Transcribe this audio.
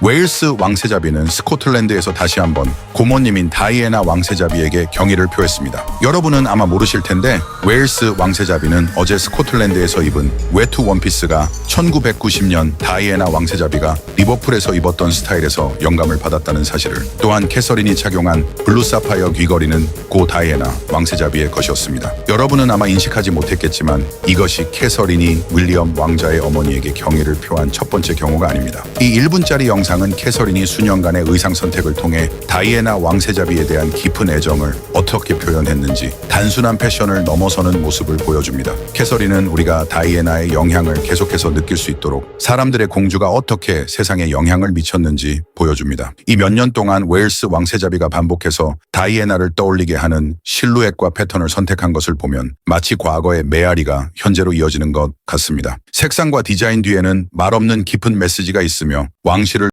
웨일스 왕세자비는 스코틀랜드에서 다시 한번 고모님인 다이애나 왕세자비에게 경의를 표했습니다. 여러분은 아마 모르실 텐데 웨일스 왕세자비는 어제 스코틀랜드에서 입은 외투 원피스가 1990년 다이애나 왕세자비가 리버풀에서 입었던 스타일에서 영감을 받았다는 사실을 또한 캐서린이 착용한 블루 사파이어 귀걸이는 고 다이애나 왕세자비의 것이었습니다. 여러분은 아마 인식하지 못했겠지만 이것이 캐서린이 윌리엄 왕자의 어머니에게 경의를 표한 첫 번째 경우가 아닙니다. 이 1분짜리 영 상은 캐서린이 수년간의 의상 선택을 통해 다이애나 왕세자비에 대한 깊은 애정을 어떻게 표현했는지 단순한 패션을 넘어서는 모습을 보여줍니다. 캐서린은 우리가 다이애나의 영향을 계속해서 느낄 수 있도록 사람들의 공주가 어떻게 세상에 영향을 미쳤는지 보여줍니다. 이 몇 년 동안 웨일스 왕세자비가 반복해서 다이애나를 떠올리게 하는 실루엣과 패턴을 선택한 것을 보면 마치 과거의 메아리가 현재로 이어지는 것 같습니다. 색상과 디자인 뒤에는 말없는 깊은 메시지가 있으며 왕실을